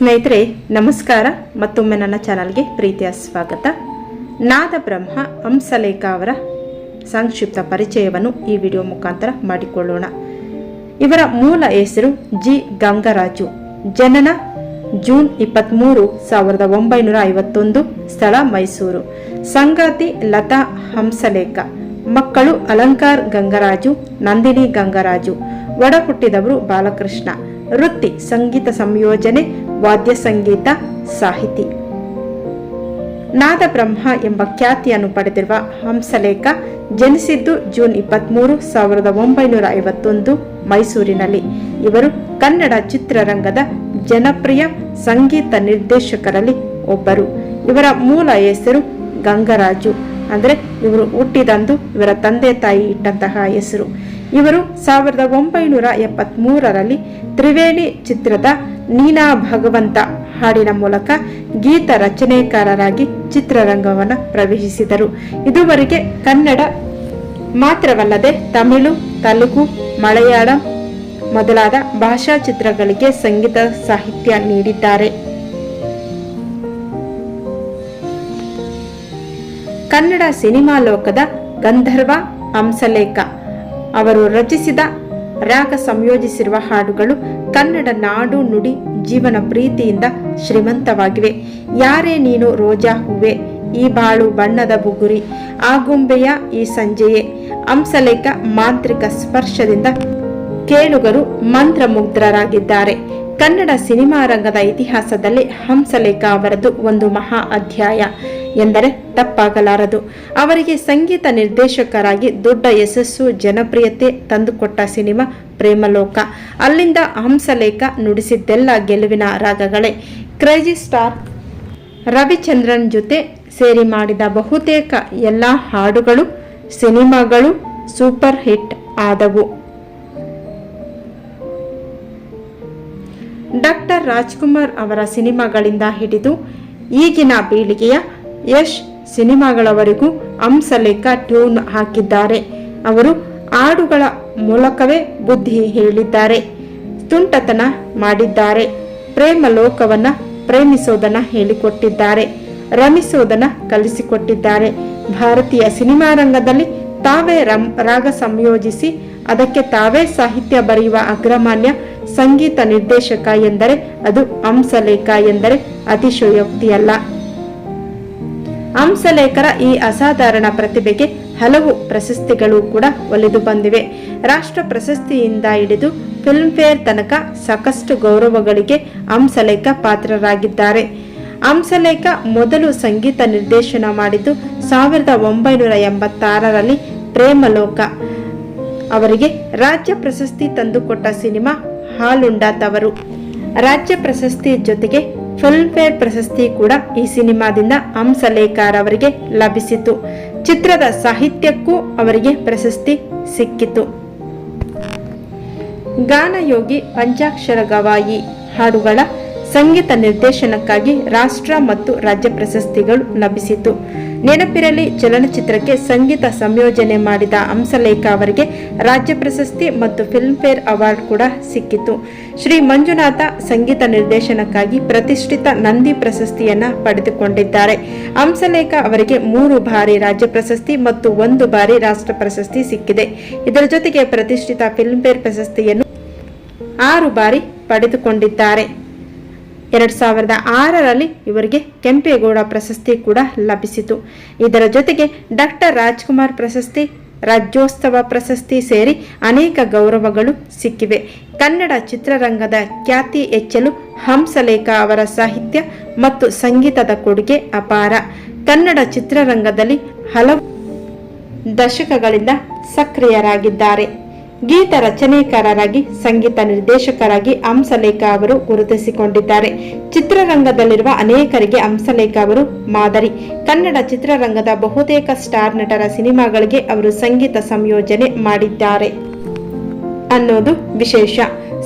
ಸ್ನೇಹಿತರೆ, ನಮಸ್ಕಾರ. ಮತ್ತೊಮ್ಮೆ ನನ್ನ ಚಾನಲ್ಗೆ ಪ್ರೀತಿಯ ಸ್ವಾಗತ. ನಾದ ಬ್ರಹ್ಮ ಹಂಸಲೇಖ ಅವರ ಸಂಕ್ಷಿಪ್ತ ಪರಿಚಯವನ್ನು ಈ ವಿಡಿಯೋ ಮುಖಾಂತರ ಮಾಡಿಕೊಳ್ಳೋಣ. ಇವರ ಮೂಲ ಹೆಸರು ಜಿ. ಗಂಗರಾಜು. ಜನನ ಜೂನ್ ಇಪ್ಪತ್ತ್ಮೂರು ಸಾವಿರದ ಒಂಬೈನೂರ ಐವತ್ತೊಂದು, ಸ್ಥಳ ಮೈಸೂರು. ಸಂಗಾತಿ ಲತಾ ಹಂಸಲೇಖ. ಮಕ್ಕಳು ಅಲಂಕಾರ್ ಗಂಗರಾಜು, ನಂದಿನಿ ಗಂಗರಾಜು. ಒಡ ಹುಟ್ಟಿದವರು ಬಾಲಕೃಷ್ಣ. ವೃತ್ತಿ ಸಂಗೀತ ಸಂಯೋಜನೆ, ವಾದ್ಯ ಸಂಗೀತ, ಸಾಹಿತಿ. ನಾದಬ್ರಹ್ಮ ಎಂಬ ಖ್ಯಾತಿಯನ್ನು ಪಡೆದಿರುವ ಹಂಸಲೇಖ ಜನಿಸಿದ್ದು ಜೂನ್ ಇಪ್ಪತ್ತ್ಮೂರು ಸಾವಿರದ ಒಂಬೈನೂರ ಐವತ್ತೊಂದು ಮೈಸೂರಿನಲ್ಲಿ. ಇವರು ಕನ್ನಡ ಚಿತ್ರರಂಗದ ಜನಪ್ರಿಯ ಸಂಗೀತ ನಿರ್ದೇಶಕರಲ್ಲಿ ಒಬ್ಬರು. ಇವರ ಮೂಲ ಹೆಸರು ಗಂಗರಾಜು. ಅಂದರೆ ಇವರು ಹುಟ್ಟಿದಂದು ಇವರ ತಂದೆ ತಾಯಿ ಇಟ್ಟಂತಹ ಹೆಸರು. ಇವರು ಸಾವಿರದ ಒಂಬೈನೂರ ಎಪ್ಪತ್ತ್ಮೂರರಲ್ಲಿ ತ್ರಿವೇಣಿ ಚಿತ್ರದ ನೀನಾ ಭಗವಂತ ಹಾಡಿನ ಮೂಲಕ ಗೀತ ರಚನೆಕಾರರಾಗಿ ಚಿತ್ರರಂಗವನ್ನು ಪ್ರವೇಶಿಸಿದರು. ಇದುವರೆಗೆ ಕನ್ನಡ ಮಾತ್ರವಲ್ಲದೆ ತಮಿಳು, ತೆಲುಗು, ಮಲಯಾಳಂ ಮೊದಲಾದ ಭಾಷಾ ಚಿತ್ರಗಳಿಗೆ ಸಂಗೀತ ಸಾಹಿತ್ಯ ನೀಡಿದ್ದಾರೆ. ಕನ್ನಡ ಸಿನಿಮಾ ಲೋಕದ ಗಂಧರ್ವ ಹಂಸಲೇಖ ಅವರು ರಚಿಸಿದ ರಾಗ ಸಂಯೋಜಿಸಿರುವ ಹಾಡುಗಳು ಕನ್ನಡ ನಾಡು ನುಡಿ ಜೀವನ ಪ್ರೀತಿಯಿಂದ ಶ್ರೀಮಂತವಾಗಿವೆ. ಯಾರೇ ನೀನು ರೋಜಾ ಹೂವೆ, ಈ ಬಾಳು ಬಣ್ಣದ ಬುಗುರಿ ಆಗುಂಬೆಯ ಈ ಸಂಜೆಯೇ, ಹಂಸಲೇಖ ಮಾಂತ್ರಿಕ ಸ್ಪರ್ಶದಿಂದ ಕೇಳುಗರು ಮಂತ್ರಮುಗ್ಧರಾಗಿದ್ದಾರೆ. ಕನ್ನಡ ಸಿನಿಮಾ ರಂಗದ ಇತಿಹಾಸದಲ್ಲಿ ಹಂಸಲೇಖ ಅವರದು ಒಂದು ಮಹಾ ಅಧ್ಯಾಯ. ಎಂದರೆ ತಪ್ಪಾಗಲಾರದು. ಅವರಿಗೆ ಸಂಗೀತ ನಿರ್ದೇಶಕರಾಗಿ ದೊಡ್ಡ ಯಶಸ್ಸು, ಜನಪ್ರಿಯತೆ ತಂದುಕೊಟ್ಟ ಸಿನಿಮಾ ಪ್ರೇಮಲೋಕ. ಅಲ್ಲಿಂದ ಹಂಸಲೇಖ ನುಡಿಸಿದ್ದೆಲ್ಲ ಗೆಲುವಿನ ರಾಗಗಳೇ. ಕ್ರೇಜಿ ಸ್ಟಾರ್ ರವಿಚಂದ್ರನ್ ಜೊತೆ ಸೇರಿ ಮಾಡಿದ ಬಹುತೇಕ ಎಲ್ಲ ಹಾಡುಗಳು, ಸಿನಿಮಾಗಳು ಸೂಪರ್ ಹಿಟ್ ಆದವು. ಡಾಕ್ಟರ್ ರಾಜ್ಕುಮಾರ್ ಅವರ ಸಿನಿಮಾಗಳಿಂದ ಹಿಡಿದು ಈಗಿನ ಪೀಳಿಗೆಯ ಯಶ್ ಸಿನಿಮಾಗಳವರೆಗೂ ಹಂಸಲೇಖ ಟ್ಯೂನ್ ಹಾಕಿದ್ದಾರೆ. ಅವರು ಹಾಡುಗಳ ಮೂಲಕವೇ ಬುದ್ಧಿ ಹೇಳಿದ್ದಾರೆ. ತುಂಟತನ ಮಾಡಿದ್ದಾರೆ. ಪ್ರೇಮ ಲೋಕವನ್ನ ಪ್ರೇಮಿಸೋದನ್ನ ಹೇಳಿಕೊಟ್ಟಿದ್ದಾರೆ. ರಮಿಸೋದನ್ನ ಕಲಿಸಿಕೊಟ್ಟಿದ್ದಾರೆ. ಭಾರತೀಯ ಸಿನಿಮಾ ರಂಗದಲ್ಲಿ ತಾವೇ ರಾಗ ಸಂಯೋಜಿಸಿ ಅದಕ್ಕೆ ತಾವೇ ಸಾಹಿತ್ಯ ಬರೆಯುವ ಅಗ್ರಮಾನ್ಯ ಸಂಗೀತ ನಿರ್ದೇಶಕ ಎಂದರೆ ಅದು ಹಂಸಲೇಖ ಎಂದರೆ ಅತಿಶಯೋಕ್ತಿಯಲ್ಲ. ಹಂಸಲೇಖರ ಈ ಅಸಾಧಾರಣ ಪ್ರತಿಭೆಗೆ ಹಲವು ಪ್ರಶಸ್ತಿಗಳು ಕೂಡ ಒಲಿದು ಬಂದಿವೆ. ರಾಷ್ಟ್ರ ಪ್ರಶಸ್ತಿಯಿಂದ ಹಿಡಿದು ಫಿಲ್ಮ್ಫೇರ್ ತನಕ ಸಾಕಷ್ಟು ಗೌರವಗಳಿಗೆ ಹಂಸಲೇಖ ಪಾತ್ರರಾಗಿದ್ದಾರೆ. ಹಂಸಲೇಖ ಮೊದಲು ಸಂಗೀತ ನಿರ್ದೇಶನ ಮಾಡಿದ್ದು ಸಾವಿರದ ಒಂಬೈನೂರ ಎಂಬತ್ತಾರರಲ್ಲಿ ಪ್ರೇಮಲೋಕ. ಅವರಿಗೆ ರಾಜ್ಯ ಪ್ರಶಸ್ತಿ ತಂದುಕೊಟ್ಟ ಸಿನಿಮಾ ಹಾಲುಂಡ ತವರು ರಾಜ್ಯ ಪ್ರಶಸ್ತಿ ಜೊತೆಗೆ ಫಿಲ್ಮ್ಫೇರ್ ಪ್ರಶಸ್ತಿ ಕೂಡ ಈ ಸಿನಿಮಾದಿಂದ ಹಂಸಲೇಖರ್ ಅವರಿಗೆ ಲಭಿಸಿತು. ಚಿತ್ರದ ಸಾಹಿತ್ಯಕ್ಕೂ ಅವರಿಗೆ ಪ್ರಶಸ್ತಿ ಸಿಕ್ಕಿತು. ಗಾನಯೋಗಿ ಪಂಚಾಕ್ಷರ ಗವಾಯಿ ಹಾಡುಗಳ ಸಂಗೀತ ನಿರ್ದೇಶನಕ್ಕಾಗಿ ರಾಷ್ಟ್ರ ಮತ್ತು ರಾಜ್ಯ ಪ್ರಶಸ್ತಿಗಳು ಲಭಿಸಿತು. ನೆನಪಿರಲಿ ಚಲನಚಿತ್ರಕ್ಕೆ ಸಂಗೀತ ಸಂಯೋಜನೆ ಮಾಡಿದ ಹಂಸಲೇಖ ಅವರಿಗೆ ರಾಜ್ಯ ಪ್ರಶಸ್ತಿ ಮತ್ತು ಫಿಲ್ಮ್ಫೇರ್ ಅವಾರ್ಡ್ ಕೂಡ ಸಿಕ್ಕಿತು. ಶ್ರೀ ಮಂಜುನಾಥ ಸಂಗೀತ ನಿರ್ದೇಶನಕ್ಕಾಗಿ ಪ್ರತಿಷ್ಠಿತ ನಂದಿ ಪ್ರಶಸ್ತಿಯನ್ನ ಪಡೆದುಕೊಂಡಿದ್ದಾರೆ. ಹಂಸಲೇಖ ಅವರಿಗೆ ಮೂರು ಬಾರಿ ರಾಜ್ಯ ಪ್ರಶಸ್ತಿ ಮತ್ತು ಒಂದು ಬಾರಿ ರಾಷ್ಟ್ರ ಪ್ರಶಸ್ತಿ ಸಿಕ್ಕಿದೆ. ಇದರ ಜೊತೆಗೆ ಪ್ರತಿಷ್ಠಿತ ಫಿಲ್ಮ್ಫೇರ್ ಪ್ರಶಸ್ತಿಯನ್ನು ಆರು ಬಾರಿ ಪಡೆದುಕೊಂಡಿದ್ದಾರೆ. ಎರಡ್ ಸಾವಿರದ ಆರರಲ್ಲಿ ಇವರಿಗೆ ಕೆಂಪೇಗೌಡ ಪ್ರಶಸ್ತಿ ಕೂಡ ಲಭಿಸಿತು. ಇದರ ಜೊತೆಗೆ ಡಾಕ್ಟರ್ ರಾಜ್ಕುಮಾರ್ ಪ್ರಶಸ್ತಿ, ರಾಜ್ಯೋತ್ಸವ ಪ್ರಶಸ್ತಿ ಸೇರಿ ಅನೇಕ ಗೌರವಗಳು ಸಿಕ್ಕಿವೆ. ಕನ್ನಡ ಚಿತ್ರರಂಗದ ಖ್ಯಾತಿ ಹೆಚ್ಚಲು ಹಂಸಲೇಖ ಅವರ ಸಾಹಿತ್ಯ ಮತ್ತು ಸಂಗೀತದ ಕೊಡುಗೆ ಅಪಾರ. ಕನ್ನಡ ಚಿತ್ರರಂಗದಲ್ಲಿ ಹಲವು ದಶಕಗಳಿಂದ ಸಕ್ರಿಯರಾಗಿದ್ದಾರೆ. ಗೀತ ರಚನೆಕಾರರಾಗಿ, ಸಂಗೀತ ನಿರ್ದೇಶಕರಾಗಿ ಹಂಸಲೇಖ ಅವರು ಗುರುತಿಸಿಕೊಂಡಿದ್ದಾರೆ. ಚಿತ್ರರಂಗದಲ್ಲಿರುವ ಅನೇಕರಿಗೆ ಹಂಸಲೇಖ ಅವರು ಮಾದರಿ. ಕನ್ನಡ ಚಿತ್ರರಂಗದ ಬಹುತೇಕ ಸ್ಟಾರ್ ನಟರ ಸಿನಿಮಾಗಳಿಗೆ ಅವರು ಸಂಗೀತ ಸಂಯೋಜನೆ ಮಾಡಿದ್ದಾರೆ. ಅನ್ನೋದು ವಿಶೇಷ.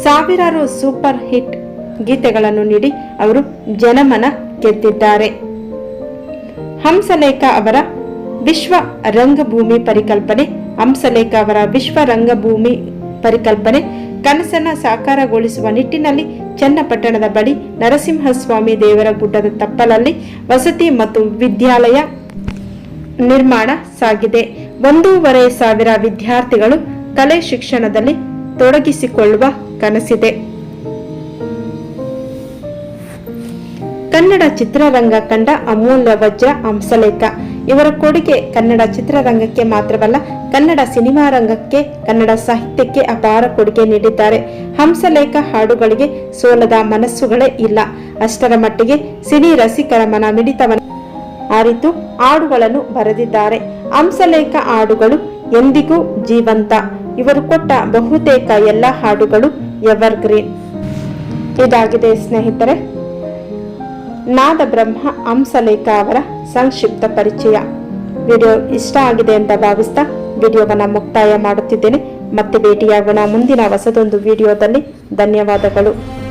ಸಾವಿರಾರು ಸೂಪರ್ ಹಿಟ್ ಗೀತೆಗಳನ್ನು ನೀಡಿ ಅವರು ಜನಮನ ಗೆದ್ದಿದ್ದಾರೆ. ಹಂಸಲೇಖ ಅವರ ವಿಶ್ವ ರಂಗಭೂಮಿ ಪರಿಕಲ್ಪನೆ ಹಂಸಲೇಖ ಅವರ ವಿಶ್ವ ರಂಗಭೂಮಿ ಪರಿಕಲ್ಪನೆ, ಕನಸನ್ನ ಸಾಕಾರಗೊಳಿಸುವ ನಿಟ್ಟಿನಲ್ಲಿ ಚನ್ನಪಟ್ಟಣದ ಬಳಿ ನರಸಿಂಹಸ್ವಾಮಿ ದೇವರ ಗುಡ್ಡದ ತಪ್ಪಲಲ್ಲಿ ವಸತಿ ಮತ್ತು ವಿದ್ಯಾಲಯ ನಿರ್ಮಾಣ ಸಾಗಿದೆ. ಒಂದೂವರೆ ಸಾವಿರ ವಿದ್ಯಾರ್ಥಿಗಳು ಕಲೆ ಶಿಕ್ಷಣದಲ್ಲಿ ತೊಡಗಿಸಿಕೊಳ್ಳುವ ಕನಸಿದೆ. ಕನ್ನಡ ಚಿತ್ರರಂಗ ಕಂಡ ಅಮೂಲ್ಯ ವಜ್ರ ಹಂಸಲೇಖ. ಇವರ ಕೊಡುಗೆ ಕನ್ನಡ ಚಿತ್ರರಂಗಕ್ಕೆ ಮಾತ್ರವಲ್ಲ, ಕನ್ನಡ ಸಿನಿಮಾ ರಂಗಕ್ಕೆ, ಕನ್ನಡ ಸಾಹಿತ್ಯಕ್ಕೆ ಅಪಾರ ಕೊಡುಗೆ ನೀಡಿದ್ದಾರೆ. ಹಂಸಲೇಖ ಹಾಡುಗಳಿಗೆ ಸೋಲದ ಮನಸ್ಸುಗಳೇ ಇಲ್ಲ. ಅಷ್ಟರ ಮಟ್ಟಿಗೆ ಸಿನಿ ರಸಿಕರ ಮನ ಮಿಡಿತವನ್ನು ಅರಿತು ಹಾಡುಗಳನ್ನು ಬರೆದಿದ್ದಾರೆ. ಹಂಸಲೇಖ ಹಾಡುಗಳು ಎಂದಿಗೂ ಜೀವಂತ. ಇವರು ಕೊಟ್ಟ ಬಹುತೇಕ ಎಲ್ಲ ಹಾಡುಗಳು ಎವರ್ ಗ್ರೀನ್ ಇದಾಗಿದೆ ಸ್ನೇಹಿತರೆ. ನಾದ ಬ್ರಹ್ಮ ಹಂಸಲೇಖ ಅವರ ಸಂಕ್ಷಿಪ್ತ ಪರಿಚಯ. ವಿಡಿಯೋ ಇಷ್ಟ ಆಗಿದೆ ಅಂತ ಭಾವಿಸ್ತಾ ವಿಡಿಯೋವನ್ನು ಮುಕ್ತಾಯ ಮಾಡುತ್ತಿದ್ದೇನೆ. ಮತ್ತೆ ಭೇಟಿಯಾಗೋಣ ಮುಂದಿನ ಹೊಸದೊಂದು ವಿಡಿಯೋದಲ್ಲಿ. ಧನ್ಯವಾದಗಳು.